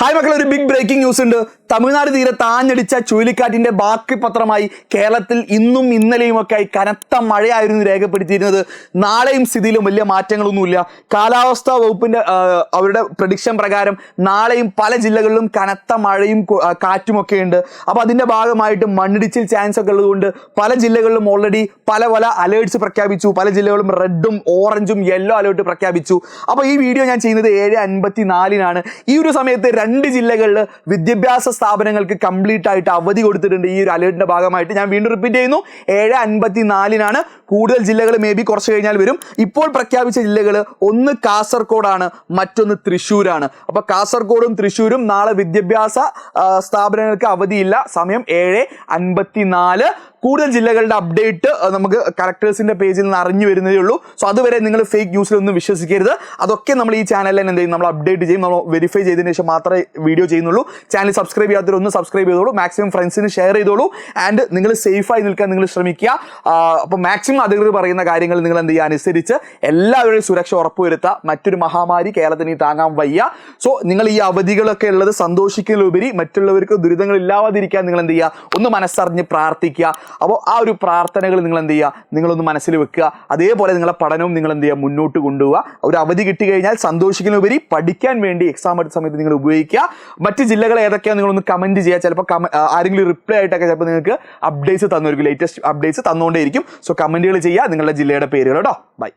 Hi മക്കളെ ഒരു big breaking news ഉണ്ട്. തമിഴ്നാട് തീരെ താഞ്ഞടിച്ച ചുഴലിക്കാറ്റിന്റെ ബാക്കി പത്രമായി കേരളത്തിൽ ഇന്നും ഇന്നലെയും ഒക്കെ ആയി കനത്ത മഴയായിരുന്നു രേഖപ്പെടുത്തിയിരുന്നത്. നാളെയും സ്ഥിതിയിലും വലിയ മാറ്റങ്ങളൊന്നുമില്ല. കാലാവസ്ഥാ വകുപ്പിന്റെ അവരുടെ പ്രഡിക്ഷൻ പ്രകാരം നാളെയും പല ജില്ലകളിലും കനത്ത മഴയും കാറ്റുമൊക്കെ ഉണ്ട്. അപ്പോൾ അതിന്റെ ഭാഗമായിട്ട് മണ്ണിടിച്ചിൽ ചാൻസ് ഒക്കെ ഉള്ളതുകൊണ്ട് പല ജില്ലകളിലും ഓൾറെഡി പല പല അലേർട്സ് പ്രഖ്യാപിച്ചു. പല ജില്ലകളും റെഡും ഓറഞ്ചും യെല്ലോ അലേർട്ട് പ്രഖ്യാപിച്ചു. അപ്പോൾ ഈ വീഡിയോ ഞാൻ ചെയ്യുന്നത് ഏഴ് അൻപത്തി നാലിനാണ് ഈ ഒരു സമയത്ത് രണ്ട് ജില്ലകളിൽ വിദ്യാഭ്യാസ സ്ഥാപനങ്ങൾക്ക് കംപ്ലീറ്റ് ആയിട്ട് അവധി കൊടുത്തിട്ടുണ്ട് ഈ ഒരു അലേർട്ടിന്റെ ഭാഗമായിട്ട്. ഞാൻ വീണ്ടും റിപ്പീറ്റ് ചെയ്യുന്നു. ഏഴ് അൻപത്തി നാലിനാണ് കൂടുതൽ ജില്ലകൾ മേ ബി കുറച്ച് കഴിഞ്ഞാൽ വരും. ഇപ്പോൾ പ്രഖ്യാപിച്ച ജില്ലകൾ ഒന്ന് കാസർഗോഡാണ് മറ്റൊന്ന് തൃശ്ശൂരാണ്. അപ്പൊ കാസർഗോഡും തൃശ്ശൂരും നാളെ വിദ്യാഭ്യാസ സ്ഥാപനങ്ങൾക്ക് അവധിയില്ല. സമയം ഏഴ് അൻപത്തി നാല് കൂടുതൽ ജില്ലകളുടെ അപ്ഡേറ്റ് നമുക്ക് കലക്ടേഴ്സിന്റെ പേജിൽ നിന്ന് അറിഞ്ഞു വരുന്നതേ ഉള്ളൂ. സോ അതുവരെ നിങ്ങൾ ഫേക്ക് ന്യൂസിലൊന്നും വിശ്വസിക്കരുത്. അതൊക്കെ നമ്മൾ ഈ ചാനലിൽ എന്ത് ചെയ്യും? നമ്മൾ അപ്ഡേറ്റ് ചെയ്യും. നമ്മൾ വെരിഫൈ ചെയ്തതിന് ശേഷം മാത്രമേ വീഡിയോ ചെയ്യുന്നുള്ളൂ. ചാനൽ സബ്സ്ക്രൈബ് ചെയ്യാത്തവർ ഒന്ന് സബ്സ്ക്രൈബ് ചെയ്തോളൂ മാക്സിമം ഫ്രണ്ട്സിന് ഷെയർ ചെയ്തോളൂ. ആൻഡ് നിങ്ങൾ സേഫായി നിൽക്കാൻ നിങ്ങൾ ശ്രമിക്കുക. അപ്പോൾ മാക്സിമം അധികൃതർ പറയുന്ന കാര്യങ്ങൾ നിങ്ങൾ എന്ത് ചെയ്യുക? അനുസരിച്ച് എല്ലാവരുടെയും സുരക്ഷ ഉറപ്പുവരുത്തുക. മറ്റൊരു മഹാമാരി കേരളത്തിന് താങ്ങാൻ വയ്യ. സോ നിങ്ങൾ ഈ അവധികളൊക്കെ ഉള്ളത് സന്തോഷിക്കുന്നതിലുപരി മറ്റുള്ളവർക്ക് ദുരിതങ്ങൾ ഇല്ലാതിരിക്കാൻ നിങ്ങൾ എന്ത് ചെയ്യുക? ഒന്ന് മനസ്സറിഞ്ഞ് പ്രാർത്ഥിക്കുക. അപ്പോൾ ആ ഒരു പ്രാർത്ഥനകൾ നിങ്ങൾ എന്ത് ചെയ്യുക? നിങ്ങളൊന്ന് മനസ്സിൽ വെക്കുക. അതേപോലെ നിങ്ങളുടെ പഠനവും നിങ്ങൾ എന്ത് ചെയ്യുക? മുന്നോട്ട് കൊണ്ടുപോവുക. ഒരു അവധി കിട്ടി കഴിഞ്ഞാൽ സന്തോഷിക്കുന്നതിനുപരി പഠിക്കാൻ വേണ്ടി എക്സാം എടുത്ത സമയത്ത് നിങ്ങൾ ഉപയോഗിക്കുക. മറ്റ് ജില്ലകൾ ഏതൊക്കെയാണ് നിങ്ങളൊന്ന് കമന്റ് ചെയ്യുക. ചിലപ്പോൾ ആരെങ്കിലും റിപ്ലൈ ആയിട്ടൊക്കെ ചിലപ്പോൾ നിങ്ങൾക്ക് അപ്ഡേറ്റ്സ് തന്നുമായിരിക്കും ലേറ്റസ്റ്റ് അപ്ഡേറ്റ്സ് തന്നുകൊണ്ടേയിരിക്കും. സോ കമന്റുകൾ ചെയ്യുക. നിങ്ങളുടെ ജില്ലയുടെ പേരുകൾ കേട്ടോ. ബൈ